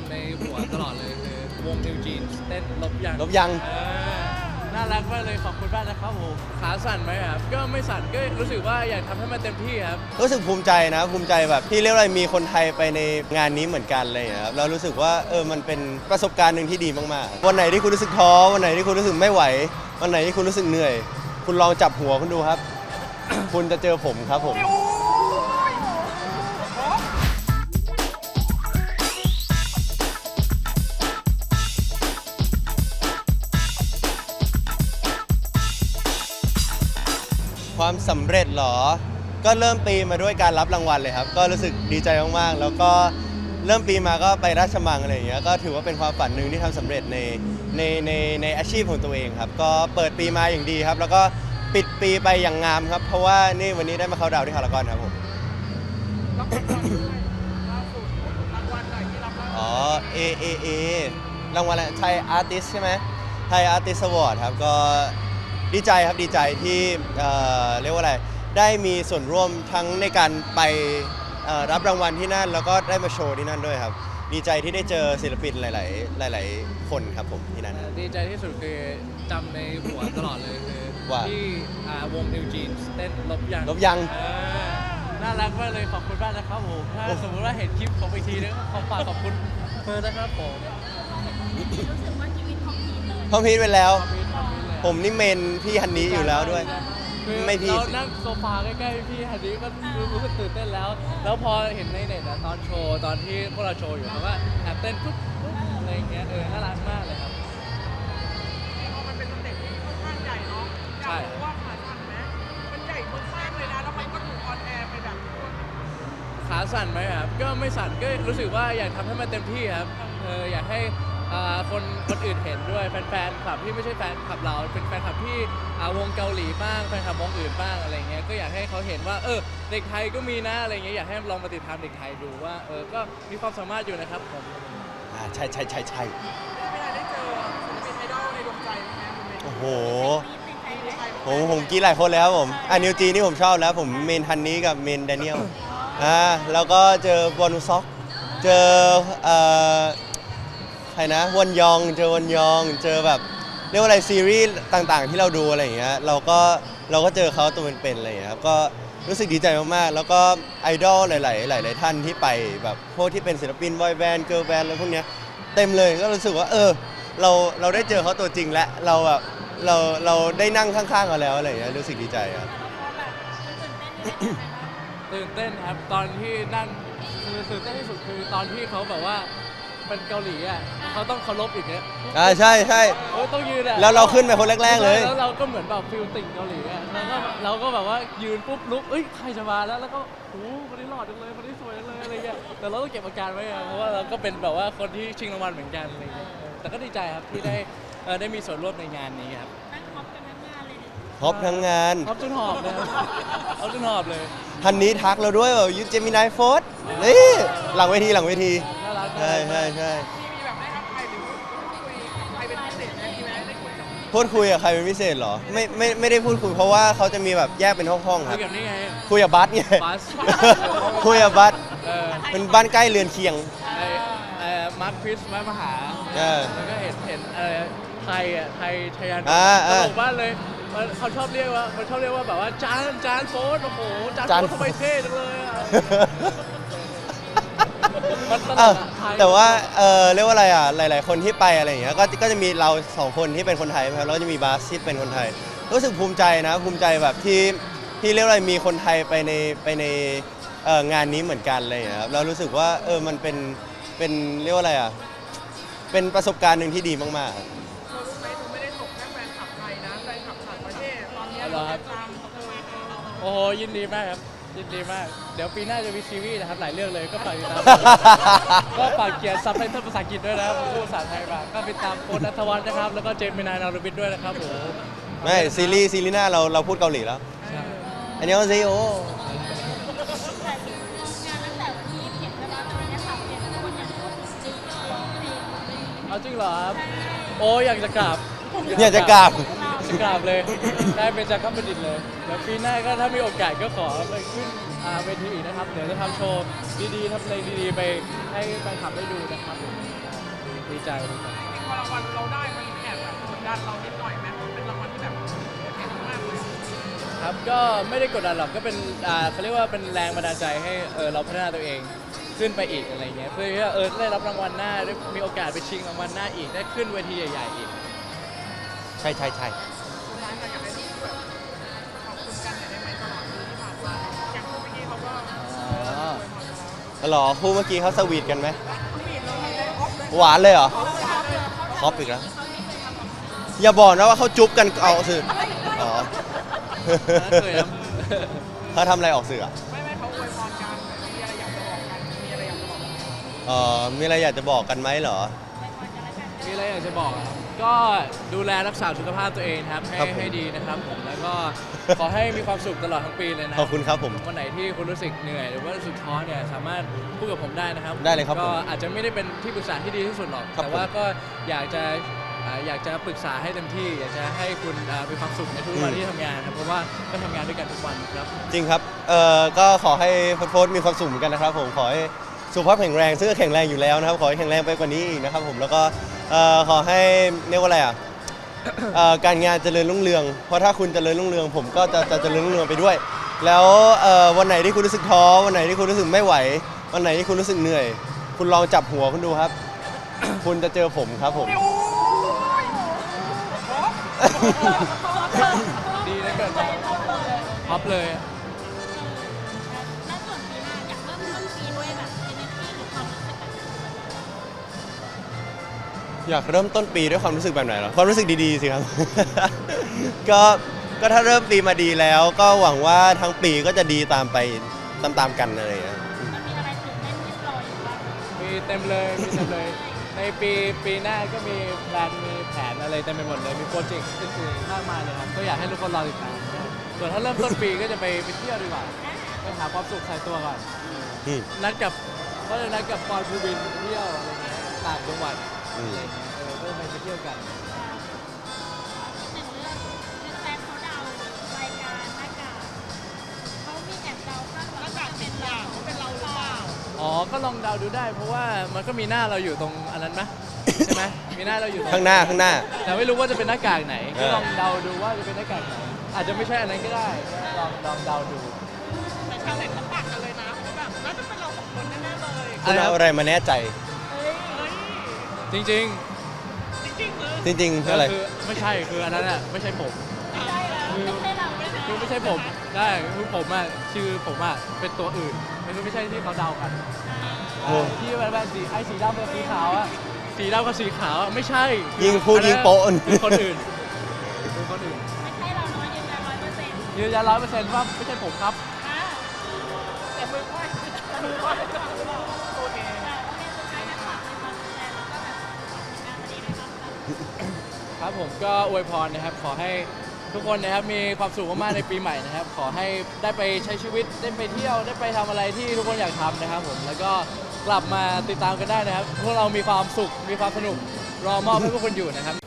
ำในหัวตลอดเลยคือวง New Jeans เต้นลบยังลบยัง เออน่ารักมากเลยขอบคุณมากนะครับผมขาสั่นไหมครับ ก็ไม่สั่นก็รู้สึกว่าอยากทำให้มันเต็มที่ครับ รู้สึกภูมิใจนะภูมิใจแบบที่เรียกว่าอะไรมีคนไทยไปในงานนี้เหมือนกันอะไรอย่างเลยครับเรารู้สึกว่าเออมันเป็นประสบการณ์หนึ่งที่ดีมากๆวันไหนที่คุณรู้สึกท้อวันไหนที่คุณรู้สึกไม่ไหว วันไหนที่คุณรู้สึกเหนื่อย คุณลองจับหัวคุณดูครับ คุณจะเจอผมครับผม ความสำเร็จเหรอ ก็เริ่มปีมาด้วยการรับรางวัลเลยครับ ก็รู้สึกดีใจมากๆ แล้วก็เริ่มปีมาก็ไปราชมังอะไรอย่างเงี้ย ก็ถือว่าเป็นความฝันหนึ่งที่ทำสำเร็จในในในในอาชีพของตัวเองครับ ก็เปิดปีมาอย่างดีครับ แล้วก็ปิดปีไปอย่างงามครับ เพราะว่านี่วันนี้ได้มาเข้าดาวที่พารากอนครับผม แล้วก็ก่อนด้วยล่าสุดรางวัลไหนที่รับแล้วอ๋อ A A A รางวัลอะไรไทยอาร์ติสใช่ไหมไทยอาร์ติส w วอร์ดครับ ก็ ดีใจครับดีใจที่เอ่อเรียกว่าอะไรได้มีส่วนร่วมทั้งในการไปเอ่อรับรางวัลที่นั่น แล้วก็ได้มาโชว์ที่นั่นด้วยครับ ดีใจที่ได้เจอศิลปินหลาย ๆ หลาย ๆ คนครับผมที่นั่น ดีใจที่สุดคือจำในหัวตลอดเลยคือว่า ที่อ่าวง New Jeans เต้นลบยังลบยัง เออน่ารักมากเลยขอบคุณมากนะครับผมถ้าสมมติว่าเห็นคลิปของไปทีนึงขอฝากขอบคุณเฟิร์นนะครับผมรู้สึกว่าชีวิตของพีเลย พร้อมพีทไปแล้ว ขอบคุณขอบคุณเลย ผมนี่เมนพี่ฮันนี้อยู่แล้วด้วยคือไม่พี่เราสินั่งโซฟาใกล้ๆพี่ฮันนี้ก็รู้สึกตื่นเต้นแล้ว แล้วพอเห็นในเน็ตอะตอนโชว์ตอนที่พวกเราโชว์อยู่เขาว่าแอบเต้นปุ๊บปุ๊บอะไรอย่างเงี้ยเออน่ารักมากเลยครับ พอมันเป็นสเต็ปที่ค่อนข้างใหญ่เนาะอยากรู้ว่าขาสั่นไหมมันใหญ่มากๆเลยนะ แล้วมันก็ถูกออนแอร์ไปแบบทั่วขาสั่นไหมครับ ก็ไม่สั่นก็รู้สึกว่าอยากทำให้มันเต็มที่ครับเอออยากให้ อ่าคนคนอื่นเห็นด้วยแฟนๆคลับที่ไม่ใช่แฟนคลับเราเป็นแฟนคลับที่อ่าวงเกาหลีบ้างแฟนคลับวงอื่นบ้างอะไรเงี้ยก็อยากให้เขาเห็นว่าเออเด็กไทยก็มีนะอะไรเงี้ยอยากให้ลองมาติดตามเด็กไทยดูว่าเออก็มีความสามารถอยู่นะครับผม อ่าใช่ใช่ใช่ใช่ไม่ได้ได้เจอศิลปินไอดอลในดวงใจไหมคะคุณเมย์โอ้โหเป็นใครไหมผมผมกรีดหลายคนเลยครับผมอ่านิวจีนี่ผมชอบแล้ว ผมเมนฮันนี้กับเมนแดเนียลอ่าแล้วก็เจอบอนุซ็อก เจอเอ่อ ใครนะวันยองเจอวันยองเจอแบบเรียกว่าอะไรซีรีส์ต่างๆ ที่เราดูอะไรอย่างเงี้ยเราก็เราก็เจอเขาตัวเป็นๆอะไรอย่างเงี้ยครับก็รู้สึกดีใจมากๆ แล้วก็ไอดอลหลาย ๆ หลาย ๆ ท่านที่ไปแบบพวกที่เป็นศิลปินบอยแบนด์เกิร์ลแบนด์อะไรพวกเนี้ยเต็มเลยก็รู้สึกว่าเออเราเราได้เจอเขาตัวจริงแล้วเราแบบเราเราได้นั่งข้างๆเขาแล้วอะไรอย่างเงี้ยรู้สึกดีใจครับแต่ละคนแบบมันตื่นเต้นนี่เป็นยังไงบ้างตื่นเต้นครับตอนที่นั่งคือตื่นเต้นที่สุดคือตอนที่เขาแบบว่าเป็นเกาหลีอะ เขาต้องเคารพอย่างเงี้ยอ่าใช่ใช่โอ้ยต้องยืนอะแล้วเราขึ้นไปคนแรก ๆ เลย แล้วเราก็เหมือนแบบฟิลติ่งเกาหลีอะแล้วก็เราก็แบบว่ายืนปุ๊บลุกเอ้ยใครจะมาแล้วแล้วก็โอ้โหคนนี้หล่อจังเลยคนนี้สวยจังเลยอะไรเงี้ยแต่เราต้องเก็บอาการไว้อะเพราะว่าเราก็เป็นแบบว่าคนที่ชิงรางวัลเหมือนกันอะไรเงี้ยเออแต่ก็ดีใจครับที่ได้เออได้มีส่วนร่วมในงานนี้ครับ นั่งท็อปกันทั้งงานเลยดิครบทั้งงานท็อปจนหอบเลยครับท็อปจนหอบเลย ทันนี้ทักเราด้วยแบบยูเจมินายโฟร์นี่หลังเวทีหลังเวที น่ารักใช่ใช่ใช่ มี พูดคุยกับใครเป็นพิเศษเหรอ ไม่ไม่ไม่ได้พูดคุยเพราะว่าเขาจะมีแบบแยกเป็นห้องๆคคุรัยบกับนี่ไง คุยกับบัสไง บัส คุยกับบัสเออเป็นบ้านใกล้เรือนเคียง ไอไอมาร์คคริสมามาหาเออแล้วก็เห็นเห็นเออไทยอะไทยชยันอ่าตอ่าลกมากเลยมันเขาชอบเรียกว่าเขาชอบเรียกว่าแบบว่าจานจานโฟสโอ้โหจานจานโฟสทำไมเท่จังเลยอะ มันตลเอ้ากอะไทยแต่ว่าเออเรียกว่าอะไรอะหลาย ๆ คนที่ไปอะไรอย่างเงี้ยก็ก็จะมีเราสองคนที่เป็นคนไทยนะครับแล้วก็จะมีบาสที่เป็นคนไทย รู้สึกภูมิใจนะภูมิใจแบบที่ที่เรียกว่าอะไรมีคนไทยไปในไปในเอ่องานนี้เหมือนกันอะไรอย่างเลยครับเรารู้สึกว่าเออมันเป็นเป็นเรียกว่าอะไรอะเป็นประสบการณ์หนึ่งที่ดีมาก ๆเธอรู้ไหมเธอไม่ได้ตกแค่แฟนคลับไทยนะแฟนคลับต่างประเทศตอนเนี้ยเราติดตามเธอโอ้โหยินดีมากครับ ยินดีมาก เดี๋ยวปีหน้าจะมีซีรีส์นะครับหลายเรื่องเลยก็ฝากติดตาม ก็ฝากเขียนซับไตเติลภาษาอังกฤษด้วยนะครับผมพูดภาษาไทยมาก็ติดตามโค้ดนัทวัฒน์นะครับ แล้วก็เจมินายนารบิดด้วยนะครับผมไม่ซีรีส์ซีรีส์หน้าเราเราพูดเกาหลีแล้ว ใช่อันนี้ก็ซีโอแต่งานตั้งแต่วันที่27ใช่ปะแต่วันนี้ค่ะเป็นคนยังพูดถึงจริงร้องเพลงอะไรอย่างเงี้ยเอาจริงเหรอครับโอ้อยากจะกราบอยากจะกราบ จะกราบเลย ได้เป็นจากข้ามบัณฑิตเลย เดี๋ยวปีหน้าก็ถ้ามีโอกาสก็ขอไปขึ้น อ่าเวทีอีกนะครับ เดี๋ยวจะทำโชว์ดีๆทำเพลงดีๆ ไปให้แฟนคลับได้ดูนะครับผมดีใจดีใจ จริงๆพอรางวัลเราได้มันแอบแบบกดดันเรานิดหน่อยไหมมันเป็นรางวัลที่แบบเก่งมากเลยครับก็ไม่ได้กดดันหรอกก็เป็นอ่าเขาเรียกว่าเป็นแรงบันดาลใจให้เออเราพัฒนาตัวเองขึ้นไปอีกอะไรเงี้ยเพื่อที่เออได้รับรางวัลหน้าได้มีโอกาสไปชิงรางวัลหน้าอีกได้ขึ้นเวทีใหญ่ๆอีก ใช่ใช่ใช่ หรอคู่เมื่อกี้เขาสวีทกันไหมมีดเรามีได้ออฟเลยหวานเลยเหรอครอปอีกแล้วอย่าบอกนะว่าเขาจุ๊บกันเอาสื่ออ๋อเคยครับเขาทำอะไรออกสื่ออะไม่ไม่เขาอวยพรกันมีอะไรอยากจะบอกกันมีอะไรอยากจะบอกกันเอ่อมีอะไรอยากจะบอกกันไหมเหรอ มีอะไรอยากจะบอกอะครับ ก็ดูแลรักษาสุขภาพตัวเองนะครับให้ครับผม ให้ดีนะครับผมแล้วก็ขอให้มีความสุขตลอดทั้งปีเลยนะขอบคุณครับผม วันไหนที่คุณรู้สึกเหนื่อย หรือว่ารู้สึกท้อเนี่ยสามารถพูดกับผมได้นะครับได้เลยครับผมก็อาจจะไม่ได้เป็นที่ปรึกษาที่ดีที่สุดหรอก ครับแต่ว่าก็อยากจะอ่าอยากจะปรึกษาให้เต็มที่ อยากจะให้คุณอ่ามีความสุขในทุกวันอืม ที่ทำงานครับเพราะว่าก็ทำงานด้วยกันทุกวันครับ จริงครับ เอ่อ ก็ขอให้โฟร์มีความสุขเหมือนกันนะครับผม ขอให้สุขภาพแข็งแรง ซึ่งก็แข็งแรงอยู่แล้วนะครับ ขอให้แข็งแรงไปกว่านี้อีกนะครับผม แล้วก็ เอ่อขอให้เรียกว่าอะไรอะเอ่อการงานเจริญรุ่งเรือง เพราะถ้าคุณเจริญรุ่งเรือง ผมก็จะจะเจริญรุ่งเรืองไปด้วย แล้วเอ่อวันไหนที่คุณรู้สึกท้อวันไหนที่คุณรู้สึกไม่ไหว วันไหนที่คุณรู้สึกเหนื่อย คุณลองจับหัวคุณดูครับ คุณจะเจอผมครับผม ดีนะเกิดท็อปเลย อยากเริ่มต้นปีด้วยความรู้สึกแบบไหนเหรอความรู้สึกดีๆสิครับ ก็ก็ถ้าเริ่มปีมาดีแล้ว ก็หวังว่าทั้งปีก็จะดีตามไปตามๆกันอะไรอย่างเงี้ย มันมีอะไรตื่นเต้นที่รออยู่บ้างมีเต็มเลยมีเต็มเลย ในปีปีหน้าก็มีแพลนมีแผนอะไรเต็มไปหมดเลย มีโปรเจกต์อื่นๆมากมายเลยครับ ก็อยากให้ทุกคนรอติดตามนะครับส่วนถ้าเริ่มต้นปีก็จะไปไปเที่ยวดีกว่าไปหาความสุขใส่ตัวก่อนอืมนัดกับก็จะนัดกับปอนภูบินไปเที่ยวอะไรเงี้ยต่างจังหวัด อือก็ไปเที่ยวกันหนึ่งเรื่องเป็นแฟนเขาเดารายการหน้ากากเขามีแอบเดาคาดหวังว่าจะเป็นเราเป็นเราหรือเปล่าอ๋อ ก็ลองเดาดูได้ เพราะว่ามันก็มีหน้าเราอยู่ตรงอันนั้นไหมใช่ไหมมีหน้าเราอยู่ข้างหน้าข้างหน้า แต่ไม่รู้ว่าจะเป็นหน้ากากไหน ก็ลองเดาดูว่าจะเป็นหน้ากากไหน อาจจะไม่ใช่อันนั้นก็ได้ ลองลองเดาดูแต่ชาวเน็ตเขาปักกันเลยนะว่าแบบน่าจะเป็นเราสองคนแน่เลยคุณเอาอะไรมาแน่ใจ จริงจริงๆคือจริงๆๆอะไร คือไม่ใช่คืออันนั้นอะไม่ใช่ผมไม่ใช่แล้วไม่ใช่เราไม่ใช่คือไม่ใช่ผมได้คือผมอะชื่อผมอะเป็นตัวอื่นไม่คือไม่ใช่ที่เขาเดากันโอ้ ที่แบบแบบสีไอ้สีดำกับสีขาวอะสีดำกับสีขาวอะไม่ใช่ยิงพูดยิงโป๊ะ คือคนอื่นคือคนอื่นไม่ใช่เราน้อยยืนยันร้อยเปอร์เซ็นต์ยืนยันร้อยเปอร์เซ็นต์ว่าไม่ใช่ผมครับอ่าแต่มือไหว้มือไหว้ ครับผมก็อวยพรนะครับ ขอให้ทุกคนนะครับมีความสุขมากๆในปีใหม่นะครับ ขอให้ได้ไปใช้ชีวิตได้ไปเที่ยวได้ไปทำอะไรที่ทุกคนอยากทำนะครับผมแล้วก็กลับมาติดตามกันได้นะครับ พวกเรามีความสุขมีความสนุกรอมอบให้พวกคุณอยู่นะครับ